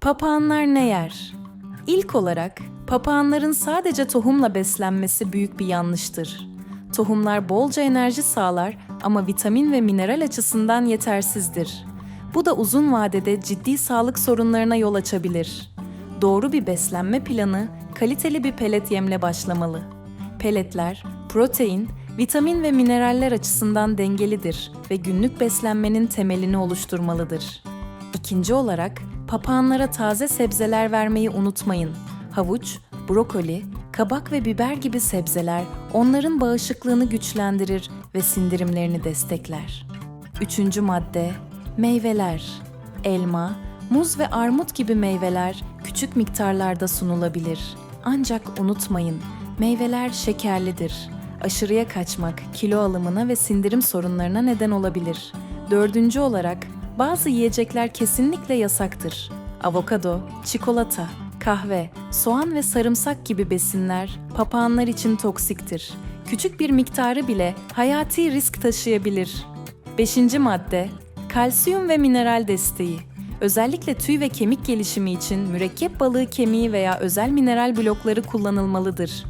Papağanlar ne yer? İlk olarak papağanların sadece tohumla beslenmesi büyük bir yanlıştır. Tohumlar bolca enerji sağlar ama vitamin ve mineral açısından yetersizdir. Bu da uzun vadede ciddi sağlık sorunlarına yol açabilir. Doğru bir beslenme planı kaliteli bir pelet yemle başlamalı. Peletler, protein, vitamin ve mineraller açısından dengelidir ve günlük beslenmenin temelini oluşturmalıdır. İkinci olarak papağanlara taze sebzeler vermeyi unutmayın. Havuç, brokoli, kabak ve biber gibi sebzeler onların bağışıklığını güçlendirir ve sindirimlerini destekler. Üçüncü madde meyveler. Elma, muz ve armut gibi meyveler küçük miktarlarda sunulabilir. Ancak unutmayın, meyveler şekerlidir. Aşırıya kaçmak kilo alımına ve sindirim sorunlarına neden olabilir. Dördüncü olarak bazı yiyecekler kesinlikle yasaktır. Avokado, çikolata, kahve, soğan ve sarımsak gibi besinler papağanlar için toksiktir. Küçük bir miktarı bile hayati risk taşıyabilir. Beşinci madde, kalsiyum ve mineral desteği. Özellikle tüy ve kemik gelişimi için mürekkep balığı kemiği veya özel mineral blokları kullanılmalıdır.